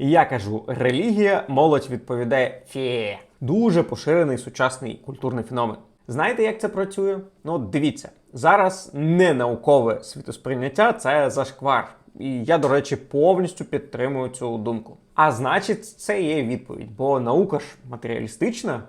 Я кажу релігія, молодь відповідає фє. Дуже поширений сучасний культурний феномен. Знаєте, як це працює? Ну, дивіться, зараз не наукове світосприйняття це зашквар. І я, до речі, повністю підтримую цю думку. А значить, це є відповідь, бо наука ж матеріалістична.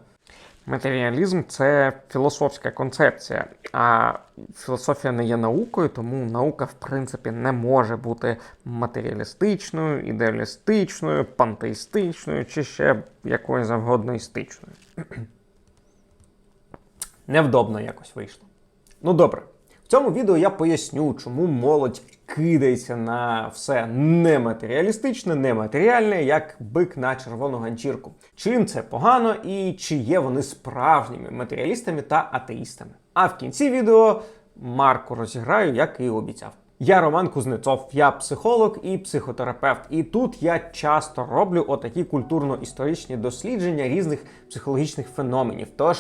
Матеріалізм це філософська концепція, а філософія не є наукою, тому наука, в принципі, не може бути матеріалістичною, ідеалістичною, пантеїстичною чи ще якою завгодно істичною. Невдобно якось вийшло. Ну добре, цьому відео я поясню, чому молодь кидається на все нематеріалістичне, нематеріальне, як бик на червону ганчірку. Чим це погано і чи є вони справжніми матеріалістами та атеїстами? А в кінці відео Марку розіграю, як і обіцяв. Я Роман Кузнецов, я психолог і психотерапевт. І тут я часто роблю отакі культурно-історичні дослідження різних психологічних феноменів. Тож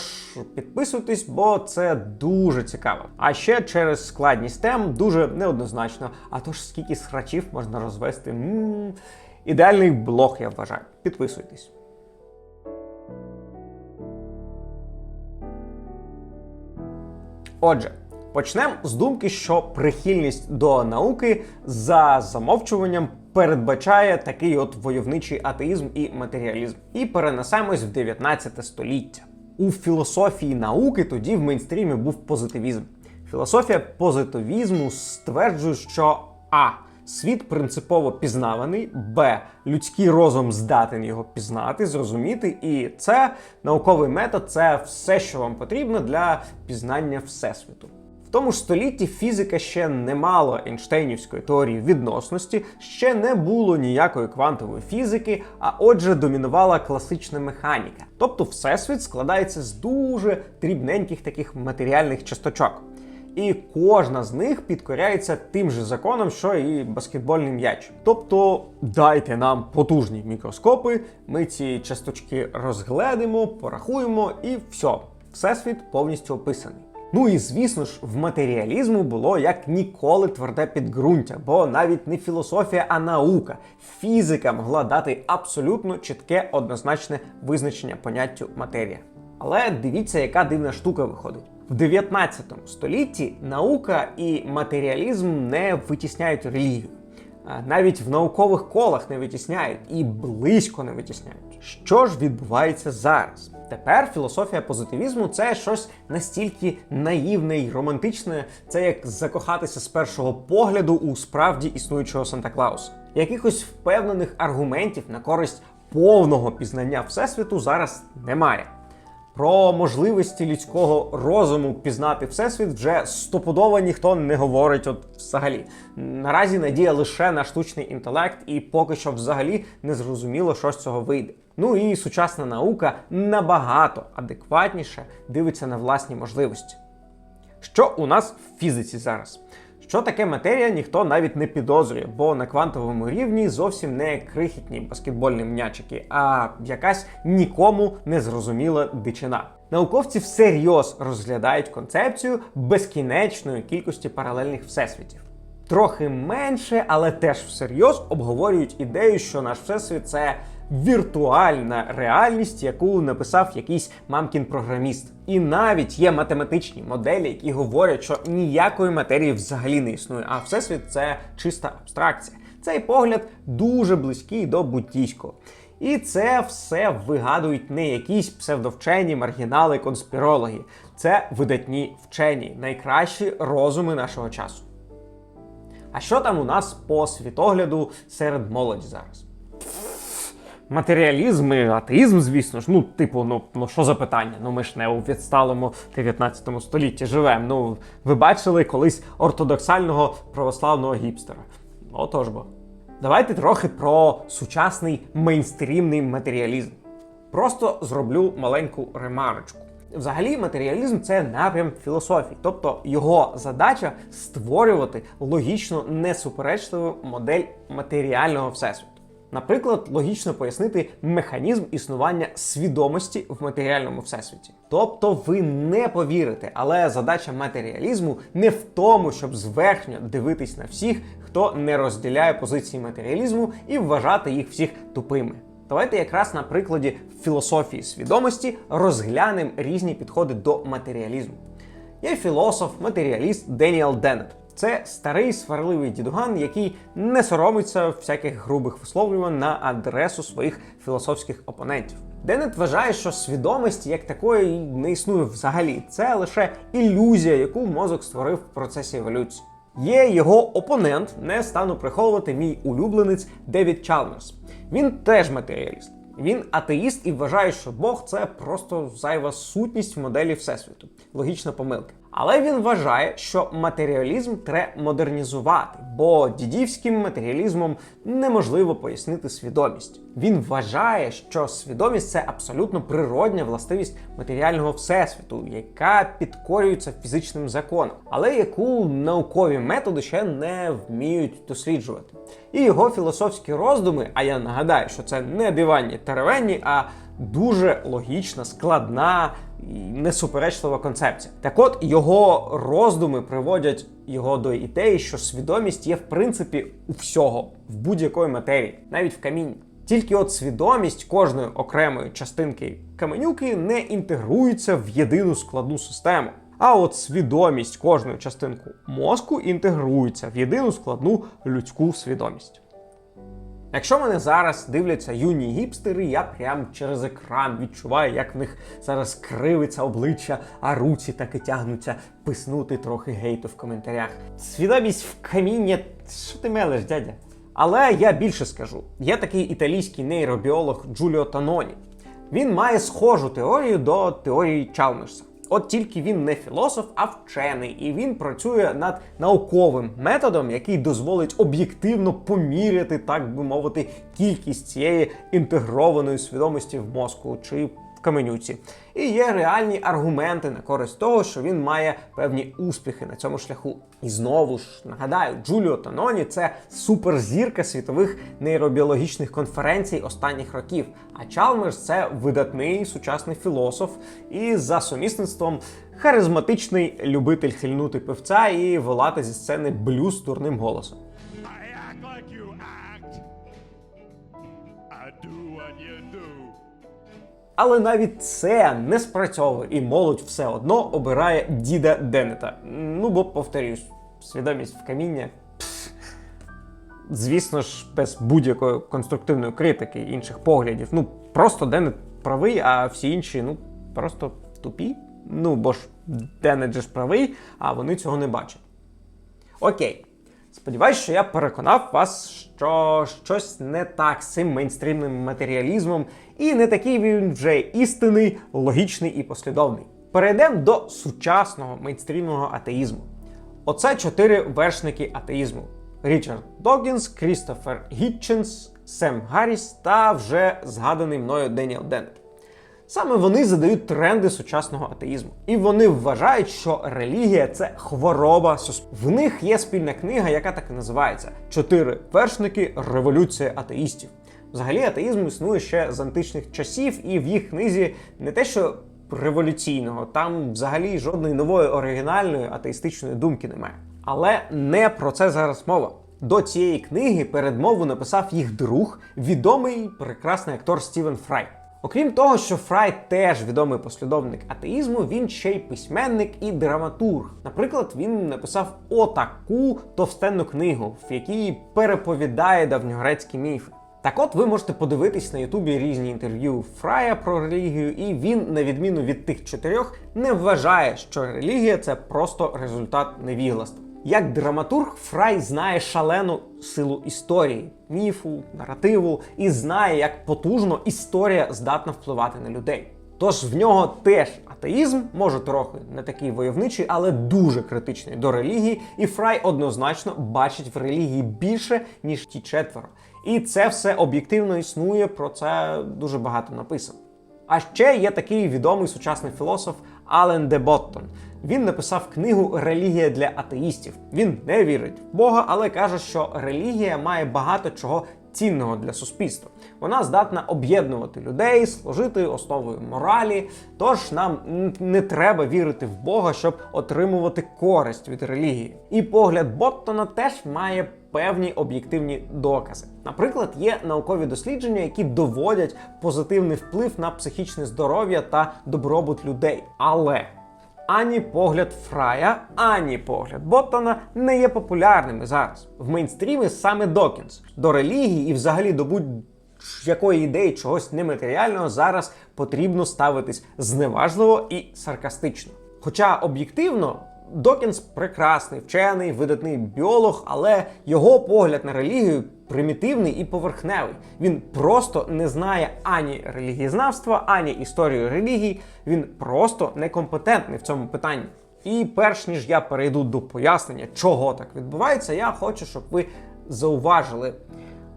підписуйтесь, бо це дуже цікаво. А ще через складність тем дуже неоднозначно. А тож скільки схрачів можна розвести? м ідеальний блог, я вважаю. Підписуйтесь. Отже, почнемо з думки, що прихильність до науки за замовчуванням передбачає такий от войовничий атеїзм і матеріалізм. І перенесемось в 19 століття. У філософії науки тоді в мейнстрімі був позитивізм. Філософія позитивізму стверджує, що а. Світ принципово пізнаваний, Б. Людський розум здатен його пізнати, зрозуміти. І це науковий метод це все, що вам потрібно для пізнання Всесвіту. Тому ж столітті фізика ще не мала Ейнштейнівської теорії відносності, ще не було ніякої квантової фізики, а отже, домінувала класична механіка. Тобто, всесвіт складається з дуже дрібненьких таких матеріальних часточок. І кожна з них підкоряється тим же законом, що і баскетбольний м'яч. Тобто дайте нам потужні мікроскопи, ми ці часточки розгледимо, порахуємо, і все, всесвіт повністю описаний. Ну і звісно ж, в матеріалізму було як ніколи тверде підґрунтя, бо навіть не філософія, а наука, фізика могла дати абсолютно чітке однозначне визначення поняттю матерія. Але дивіться, яка дивна штука виходить. В 19 столітті наука і матеріалізм не витісняють релігію. Навіть в наукових колах не витісняють і близько не витісняють. Що ж відбувається зараз? Тепер філософія позитивізму це щось настільки наївне і романтичне, це як закохатися з першого погляду у справді існуючого Санта Клауса. Якихось впевнених аргументів на користь повного пізнання всесвіту зараз немає. Про можливості людського розуму пізнати всесвіт вже стопудово ніхто не говорить. От взагалі наразі надія лише на штучний інтелект, і поки що взагалі не зрозуміло, що з цього вийде. Ну і сучасна наука набагато адекватніше дивиться на власні можливості. Що у нас в фізиці зараз? Що таке матерія, ніхто навіть не підозрює, бо на квантовому рівні зовсім не крихітні баскетбольні м'ячики, а якась нікому не зрозуміла дичина. Науковці всерйоз розглядають концепцію безкінечної кількості паралельних всесвітів. Трохи менше, але теж всерйоз обговорюють ідею, що наш всесвіт це віртуальна реальність, яку написав якийсь мамкін програміст. І навіть є математичні моделі, які говорять, що ніякої матерії взагалі не існує, а всесвіт це чиста абстракція. Цей погляд дуже близький до буддійського. І це все вигадують не якісь псевдовчені маргінали, конспірологи. Це видатні вчені, найкращі розуми нашого часу. А що там у нас по світогляду серед молоді зараз? Матеріалізм і атеїзм, звісно ж, ну, типу, ну, ну що за питання? Ну ми ж не у відсталому 19 столітті живемо. Ну, ви бачили колись ортодоксального православного гіпстера. Отож бо. Давайте трохи про сучасний мейнстрімний матеріалізм. Просто зроблю маленьку ремарочку. Взагалі, матеріалізм це напрям філософії, тобто його задача створювати логічно несуперечливу модель матеріального всесвіту. Наприклад, логічно пояснити механізм існування свідомості в матеріальному всесвіті. Тобто ви не повірите, але задача матеріалізму не в тому, щоб зверхньо дивитись на всіх, хто не розділяє позиції матеріалізму і вважати їх всіх тупими. Давайте якраз на прикладі філософії свідомості розглянемо різні підходи до матеріалізму. Є філософ, матеріаліст Деніел Деннет. Це старий сварливий дідуган, який не соромиться всяких грубих висловлювань на адресу своїх філософських опонентів. Деннет вважає, що свідомість як такої не існує взагалі. Це лише ілюзія, яку мозок створив в процесі еволюції. Є його опонент, не стану приховувати мій улюбленець Девід Чалмерс. Він теж матеріаліст. Він атеїст і вважає, що Бог це просто зайва сутність в моделі Всесвіту. Логічна помилка. Але він вважає, що матеріалізм треба модернізувати, бо дідівським матеріалізмом неможливо пояснити свідомість. Він вважає, що свідомість це абсолютно природня властивість матеріального всесвіту, яка підкорюється фізичним законам, але яку наукові методи ще не вміють досліджувати. І його філософські роздуми, а я нагадаю, що це не диванні теревенні, а дуже логічна, складна несуперечлива концепція. Так от його роздуми приводять його до ідеї, що свідомість є в принципі у всього, в будь-якої матерії, навіть в камінні. Тільки от свідомість кожної окремої частинки каменюки не інтегрується в єдину складну систему. А от свідомість кожної частинку мозку інтегрується в єдину складну людську свідомість. Якщо мене зараз дивляться юні гіпстери, я прям через екран відчуваю, як в них зараз кривиться обличчя, а руці таки тягнуться писнути трохи гейту в коментарях. Свідомість в каміння, що ти мелеш, дядя? Але я більше скажу: є такий італійський нейробіолог Джуліо Таноні. Він має схожу теорію до теорії Чалмерса. От тільки він не філософ, а вчений, і він працює над науковим методом, який дозволить об'єктивно поміряти, так би мовити, кількість цієї інтегрованої свідомості в мозку. Чи каменюці. І є реальні аргументи на користь того, що він має певні успіхи на цьому шляху. І знову ж нагадаю, Джуліо Таноні це суперзірка світових нейробіологічних конференцій останніх років. А Чалмерс це видатний сучасний філософ і за сумісництвом харизматичний любитель хильнути певця і волати зі сцени блюз дурним голосом. Але навіть це не спрацьовує, і молодь все одно обирає діда Деннета. Ну бо повторюсь, свідомість в каміння. Звісно ж, без будь-якої конструктивної критики інших поглядів. Ну, просто Деннет правий, а всі інші, ну, просто тупі. Ну, бо ж Деннет же ж правий, а вони цього не бачать. Окей. Сподіваюсь, що я переконав вас, що щось не так з цим мейнстрімним матеріалізмом, і не такий він вже істинний, логічний і послідовний. Перейдемо до сучасного мейнстрімного атеїзму. Оце чотири вершники атеїзму: Річард Докінс, Крістофер Гітченс, Сем Гарріс та вже згаданий мною Деніел Деннет. Саме вони задають тренди сучасного атеїзму, і вони вважають, що релігія це хвороба суспільства. В них є спільна книга, яка так і називається Чотири вершники революція атеїстів. Взагалі, атеїзм існує ще з античних часів, і в їх книзі не те, що революційного, там взагалі жодної нової оригінальної атеїстичної думки немає. Але не про це зараз мова. До цієї книги передмову написав їх друг, відомий прекрасний актор Стівен Фрай. Окрім того, що Фрай теж відомий послідовник атеїзму, він ще й письменник і драматург. Наприклад, він написав отаку товстенну книгу, в якій переповідає давньогрецькі міфи. Так от ви можете подивитись на Ютубі різні інтерв'ю Фрая про релігію, і він, на відміну від тих чотирьох, не вважає, що релігія це просто результат невігластва. Як драматург, Фрай знає шалену силу історії, міфу, наративу і знає, як потужно історія здатна впливати на людей. Тож в нього теж атеїзм, може трохи не такий войовничий, але дуже критичний до релігії, і Фрай однозначно бачить в релігії більше, ніж ті четверо. І це все об'єктивно існує, про це дуже багато написано. А ще є такий відомий сучасний філософ Ален де Боттон. Він написав книгу Релігія для атеїстів. Він не вірить в Бога, але каже, що релігія має багато чого цінного для суспільства. Вона здатна об'єднувати людей, служити основою моралі. Тож нам не треба вірити в Бога, щоб отримувати користь від релігії. І погляд Боттона теж має певні об'єктивні докази. Наприклад, є наукові дослідження, які доводять позитивний вплив на психічне здоров'я та добробут людей. Але ані погляд Фрая, ані погляд Боттона не є популярними зараз. В мейнстрімі саме Докінс. До релігії і взагалі до будь-якої ідеї чогось нематеріального зараз потрібно ставитись зневажливо і саркастично. Хоча об'єктивно. Докінс прекрасний, вчений, видатний біолог, але його погляд на релігію примітивний і поверхневий. Він просто не знає ані релігієзнавства, ані історії релігій. Він просто некомпетентний в цьому питанні. І перш ніж я перейду до пояснення, чого так відбувається, я хочу, щоб ви зауважили.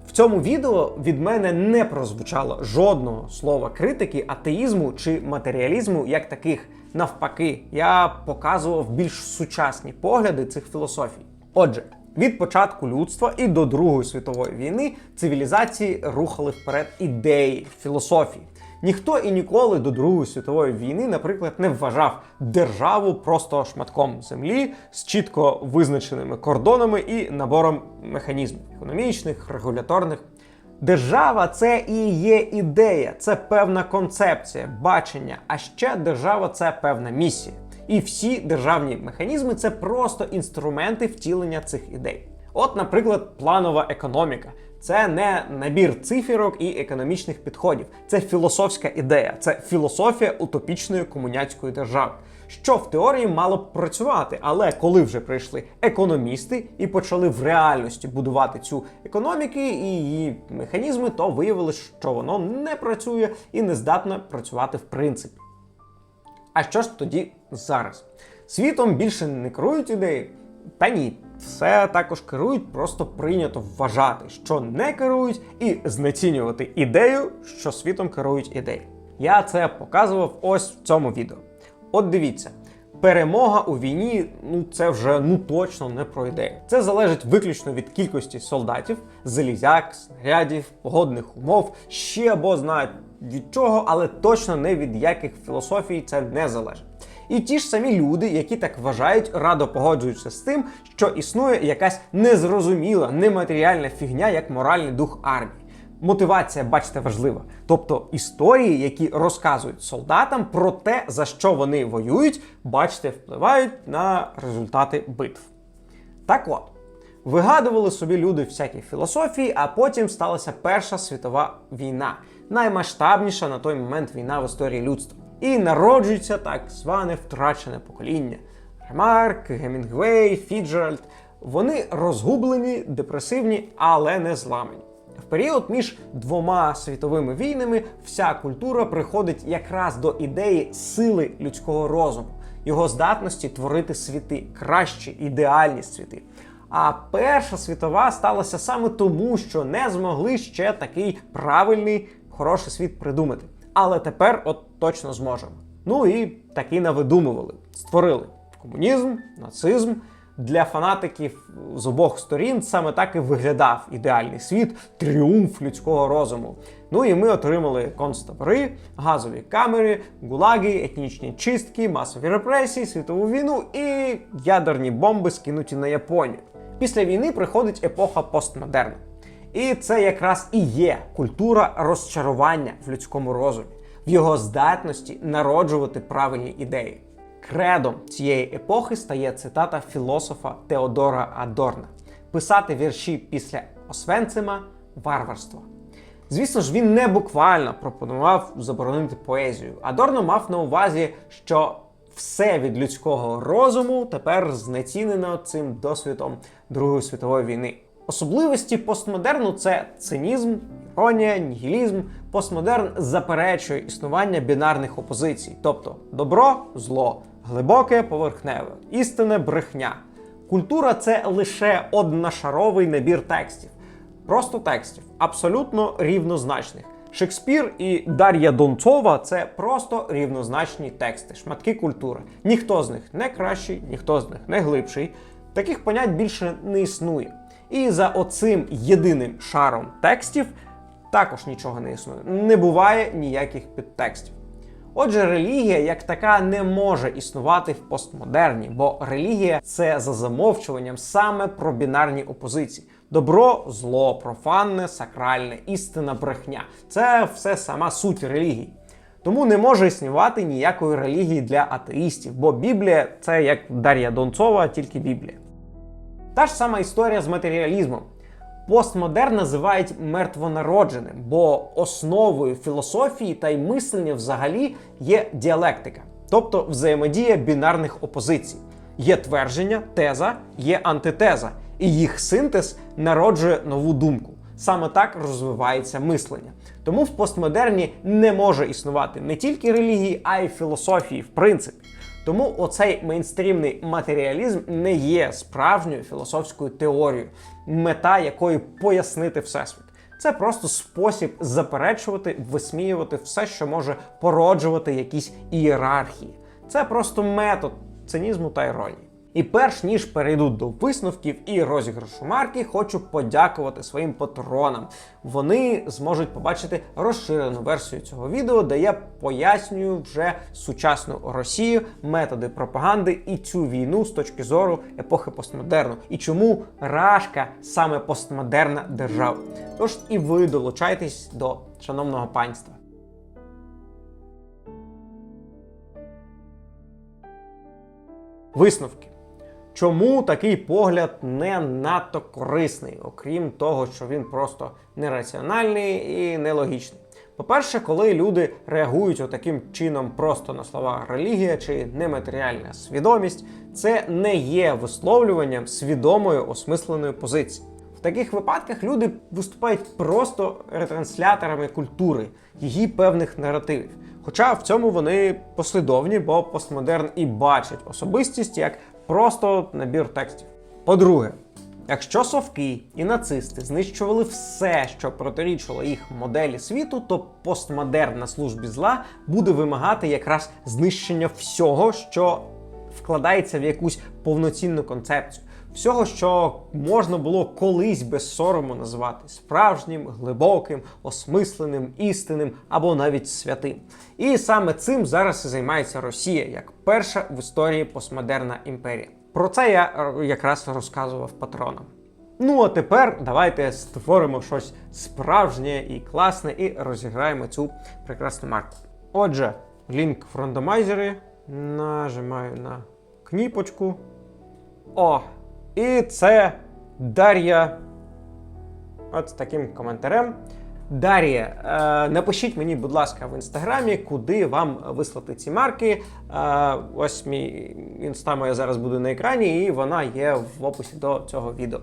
В цьому відео від мене не прозвучало жодного слова критики атеїзму чи матеріалізму як таких. Навпаки, я показував більш сучасні погляди цих філософій. Отже, від початку людства і до Другої світової війни цивілізації рухали вперед ідеї, філософії. Ніхто і ніколи до Другої світової війни, наприклад, не вважав державу просто шматком землі з чітко визначеними кордонами і набором механізмів економічних, регуляторних. Держава це і є ідея, це певна концепція, бачення. А ще держава це певна місія. І всі державні механізми це просто інструменти втілення цих ідей. От, наприклад, планова економіка. Це не набір цифірок і економічних підходів, це філософська ідея, це філософія утопічної комуняцької держави, що в теорії мало б працювати. Але коли вже прийшли економісти і почали в реальності будувати цю економіку і її механізми, то виявилось, що воно не працює і не здатне працювати в принципі. А що ж тоді зараз? Світом більше не керують ідеї? Та ні, все також керують, просто прийнято вважати, що не керують, і знецінювати ідею, що світом керують ідеї. Я це показував ось в цьому відео. От дивіться. Перемога у війні, ну це вже ну точно не про ідею. Це залежить виключно від кількості солдатів, залізяк, снарядів, погодних умов, ще або знають від чого, але точно не від яких філософій це не залежить. І ті ж самі люди, які так вважають, радо погоджуються з тим, що існує якась незрозуміла, нематеріальна фігня, як моральний дух армії. Мотивація, бачите, важлива. Тобто історії, які розказують солдатам про те, за що вони воюють, бачите, впливають на результати битв. Так от, вигадували собі люди всякі філософії, а потім сталася Перша світова війна, наймасштабніша на той момент війна в історії людства. І народжується так зване втрачене покоління. Ремарк, Гемінгвей, Фіджеральд. Вони розгублені, депресивні, але не зламані. В період між двома світовими війнами вся культура приходить якраз до ідеї сили людського розуму, його здатності творити світи, кращі, ідеальні світи. А Перша світова сталася саме тому, що не змогли ще такий правильний, хороший світ придумати. Але тепер от точно зможемо. Ну і таки навидумували, створили комунізм, нацизм. Для фанатиків з обох сторін саме так і виглядав ідеальний світ, тріумф людського розуму. Ну і ми отримали концтабори, газові камери, гулаги, етнічні чистки, масові репресії, світову війну і ядерні бомби, скинуті на Японію. Після війни приходить епоха постмодерну. І це якраз і є культура розчарування в людському розумі, в його здатності народжувати правильні ідеї. Кредом цієї епохи стає цитата філософа Теодора Адорна: писати вірші після Освенцима варварство. Звісно ж, він не буквально пропонував заборонити поезію. Адорно мав на увазі, що все від людського розуму тепер знецінено цим досвідом Другої світової війни. Особливості постмодерну це цинізм, іронія, нігілізм. Постмодерн заперечує існування бінарних опозицій, тобто добро, зло, глибоке, поверхневе, істинне брехня. Культура це лише одношаровий набір текстів, просто текстів, абсолютно рівнозначних. Шекспір і Дар'я Донцова це просто рівнозначні тексти, шматки культури. Ніхто з них не кращий, ніхто з них не глибший. Таких понять більше не існує. І за оцим єдиним шаром текстів також нічого не існує. Не буває ніяких підтекстів. Отже, релігія як така не може існувати в постмодерні, бо релігія це за замовчуванням саме про бінарні опозиції: добро, зло, профанне, сакральне, істина, брехня. Це все сама суть релігії. Тому не може існувати ніякої релігії для атеїстів, бо Біблія це як Дар'я Донцова, тільки Біблія. Та ж сама історія з матеріалізмом. Постмодерн називають мертвонародженим, бо основою філософії та й мислення взагалі є діалектика, тобто взаємодія бінарних опозицій. Є твердження, теза, є антитеза, і їх синтез народжує нову думку. Саме так розвивається мислення. Тому в постмодерні не може існувати не тільки релігії, а й філософії, в принципі. Тому оцей мейнстрімний матеріалізм не є справжньою філософською теорією, мета якої пояснити всесвіт. Це просто спосіб заперечувати, висміювати все, що може породжувати якісь ієрархії. Це просто метод цинізму та іронії. І перш ніж перейду до висновків і розіграшу марки, хочу подякувати своїм патронам. Вони зможуть побачити розширену версію цього відео, де я пояснюю вже сучасну Росію, методи пропаганди і цю війну з точки зору епохи постмодерну, і чому Рашка саме постмодерна держава. Тож і ви долучайтесь до шановного панства. Висновки. Чому такий погляд не надто корисний, окрім того, що він просто нераціональний і нелогічний? По-перше, коли люди реагують отаким чином просто на слова релігія чи нематеріальна свідомість, це не є висловлюванням свідомої осмисленої позиції. В таких випадках люди виступають просто ретрансляторами культури, її певних наративів. Хоча в цьому вони послідовні, бо постмодерн і бачить особистість як просто набір текстів. По-друге, якщо совки і нацисти знищували все, що протирічило їх моделі світу, то постмодерн на службі зла буде вимагати якраз знищення всього, що вкладається в якусь повноцінну концепцію. Всього, що можна було колись без сорому назвати справжнім, глибоким, осмисленим, істинним або навіть святим. І саме цим зараз і займається Росія як перша в історії постмодерна імперія. Про це я е, якраз розказував патронам. Ну а тепер давайте створимо щось справжнє і класне і розіграємо цю прекрасну марку. Отже, лінк в рандомайзері. Нажимаю на кніпочку. О! І це Дар'я. От з таким коментарем. Дар'я, е, напишіть мені, будь ласка, в інстаграмі, куди вам вислати ці марки. Е, ось мій інста моя зараз буде на екрані, і вона є в описі до цього відео.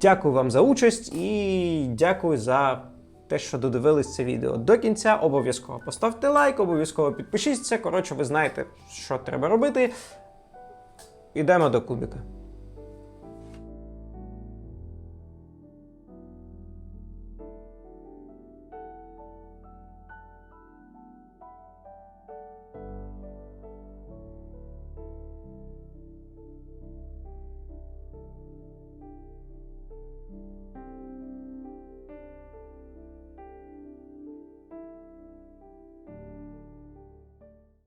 Дякую вам за участь і дякую за те, що додивились це відео до кінця. Обов'язково поставте лайк, обов'язково підпишіться. Коротше, ви знаєте, що треба робити. Ідемо до кубіка.